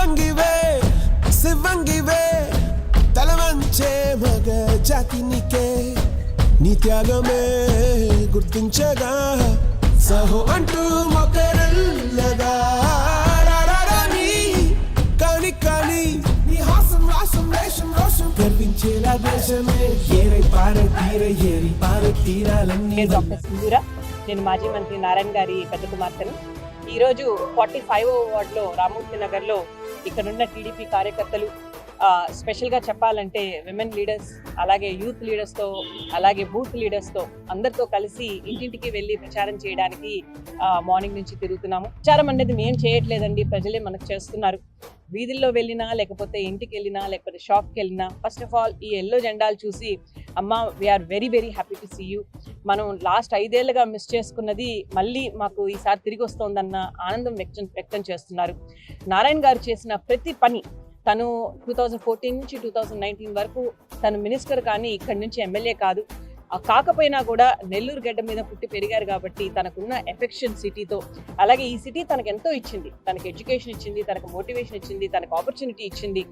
శివంగివే శివంగివే. తలవంచే మగ జాతి నీకే నీ త్యాగమే గుర్తించగా. సహో అంటూ మొకరల్లగా. రారారాని, కాని కాని నీ హాసం రాసం వేషం రోషం గర్వించేలా దేశమే. ఏరై పార తీర ఏరి పార తీరాలన్నీ నేను నేను మాజీ మంత్రి నారాయణ గారి పెద్ద కుమార్తెను. ఈరోజు ఫార్టీ ఫైవ్ వార్డులో రామూర్తి నగర్లో ఇక్కడున్న టీడీపీ కార్యకర్తలు స్పెషల్గా చెప్పాలంటే విమెన్ లీడర్స్ అలాగే యూత్ లీడర్స్తో అలాగే బూత్ లీడర్స్తో అందరితో కలిసి ఇంటింటికి వెళ్ళి ప్రచారం చేయడానికి మార్నింగ్ నుంచి తిరుగుతున్నాము. ప్రచారం అనేది మేము చేయట్లేదండి ప్రజలే మనకు చేస్తున్నారు. వీధుల్లో వెళ్ళినా లేకపోతే ఇంటికి వెళ్ళినా లేకపోతే షాప్కి వెళ్ళినా ఫస్ట్ ఆఫ్ ఆల్ ఈ ఎల్లో జెండాలు చూసి అమ్మ we are very very happy to see you మనం లాస్ట్ ఐదేళ్ళుగా మిస్ చేసుకున్నది మళ్ళీ మాకు ఈసారి తిరిగి వస్తోందన్న ఆనందం వ్యక్తం వ్యక్తం చేస్తున్నారు. నారాయణ గారు చేసిన ప్రతి పని తను టూ థౌజండ్ ఫోర్టీన్ నుంచి టూ థౌజండ్ నైన్టీన్ వరకు తను మినిస్టర్ కానీ ఇక్కడి నుంచి ఎమ్మెల్యే కాదు. కాకపోయినా కూడా నెల్లూరు గడ్డ మీద పుట్టి పెరిగారు కాబట్టి తనకున్న ఎఫెక్షన్ సిటీతో అలాగే ఈ సిటీ తనకు ఎంతో ఇచ్చింది. తనకు ఎడ్యుకేషన్ ఇచ్చింది తనకు మోటివేషన్ ఇచ్చింది తనకు ఆపర్చునిటీ ఇచ్చింది.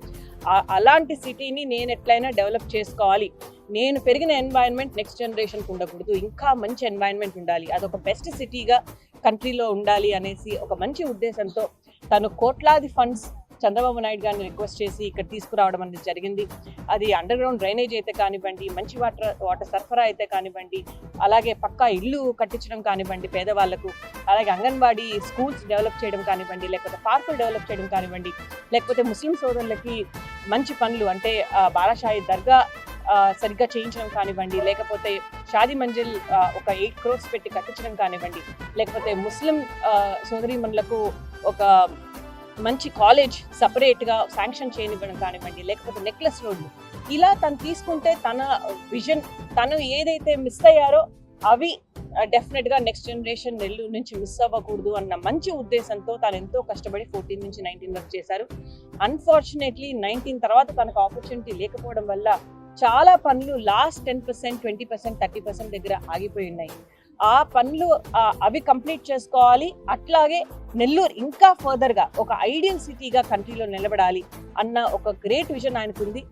అలాంటి సిటీని నేను ఎట్లయినా డెవలప్ చేసుకోవాలి. నేను పెరిగిన ఎన్వైరన్మెంట్ నెక్స్ట్ జనరేషన్కి ఉండకూడదు. ఇంకా మంచి ఎన్వైరన్మెంట్ ఉండాలి. అదొక బెస్ట్ సిటీగా కంట్రీలో ఉండాలి అనేసి ఒక మంచి ఉద్దేశంతో తను కోట్లాది ఫండ్స్ చంద్రబాబు నాయుడు గారిని రిక్వెస్ట్ చేసి ఇక్కడ తీసుకురావడం అనేది జరిగింది. అది అండర్ గ్రౌండ్ డ్రైనేజ్ అయితే కానివ్వండి మంచి వాటర్ వాటర్ సరఫరా అయితే కానివ్వండి అలాగే పక్కా ఇల్లు కట్టించడం కానివ్వండి పేదవాళ్ళకు అలాగే అంగన్వాడీ స్కూల్స్ డెవలప్ చేయడం కానివ్వండి లేకపోతే పార్కులు డెవలప్ చేయడం కానివ్వండి లేకపోతే ముస్లిం సోదరులకి మంచి పనులు అంటే ఆ, దర్గా సరిగ్గా చేయించడం కానివ్వండి లేకపోతే షాదీ మంజిల్ ఒక ఎయిట్ క్రోర్స్ పెట్టి కట్టించడం కానివ్వండి లేకపోతే ముస్లిం సోదరీమణులకు ఒక మంచి కాలేజ్ సపరేట్గా శాంక్షన్ చేయనివ్వడం కానివ్వండి లేకపోతే నెక్లెస్ రోడ్లు ఇలా తను తీసుకుంటే తన విజన్ తను ఏదైతే మిస్ అయ్యారో అవి డెఫినెట్గా నెక్స్ట్ జనరేషన్ నెల్లూరు నుంచి మిస్ అవ్వకూడదు అన్న మంచి ఉద్దేశంతో తను ఎంతో కష్టపడి ఫోర్టీన్ నుంచి నైన్టీన్ వరకు చేశారు. అన్ఫార్చునేట్లీ నైన్టీన్ తర్వాత తనకు ఆపర్చునిటీ లేకపోవడం వల్ల చాలా పనులు last ten percent twenty percent thirty percent దగ్గర ఆగిపోయి ఉన్నాయి. ఆ పనులు అవి కంప్లీట్ చేసుకోవాలి. అట్లాగే నెల్లూరు ఇంకా ఫర్దర్గా ఒక ఐడియల్ సిటీగా కంట్రీలో నిలబడాలి అన్న ఒక గ్రేట్ విజన్ ఆయనకుంది.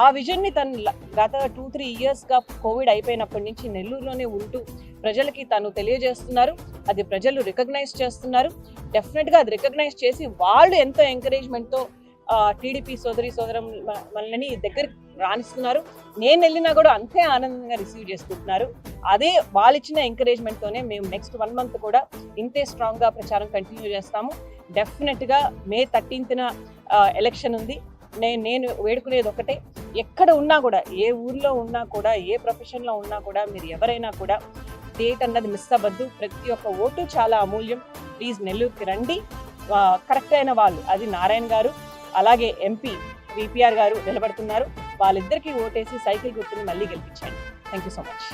ఆ విజన్ని తను గత టూ త్రీ ఇయర్స్గా కోవిడ్ అయిపోయినప్పటి నుంచి నెల్లూరులోనే ఉంటూ ప్రజలకి తను తెలియజేస్తున్నారు. అది ప్రజలు రికగ్నైజ్ చేస్తున్నారు. డెఫినెట్గా అది రికగ్నైజ్ చేసి వాళ్ళు ఎంతో ఎంకరేజ్మెంట్తో టీడీపీ సోదరి సోదరం మనల్ని దగ్గర రాణిస్తున్నారు. నేను వెళ్ళినా కూడా అంతే ఆనందంగా రిసీవ్ చేసుకుంటున్నారు. అదే వాళ్ళు ఇచ్చిన ఎంకరేజ్మెంట్తోనే మేము నెక్స్ట్ వన్ మంత్ కూడా ఇంతే స్ట్రాంగ్గా ప్రచారం కంటిన్యూ చేస్తాము. డెఫినెట్గా మే థర్టీన్త్న ఎలక్షన్ ఉంది. నేను నేను వేడుకునేది ఒకటే. ఎక్కడ ఉన్నా కూడా ఏ ఊర్లో ఉన్నా కూడా ఏ ప్రొఫెషన్లో ఉన్నా కూడా మీరు ఎవరైనా కూడా డేట్ అన్నది మిస్ అవ్వద్దు. ప్రతి ఒక్క ఓటు చాలా అమూల్యం. ప్లీజ్ నెల్లూరుకి రండి. కరెక్ట్ అయిన వాళ్ళు. అది నారాయణ గారు అలాగే ఎంపీ విపిఆర్ గారు నిలబడుతున్నారు. వాళ్ళిద్దరికీ ఓటేసి సైకిల్ గుర్తుని మళ్ళీ గెలిపించండి. Thank you so much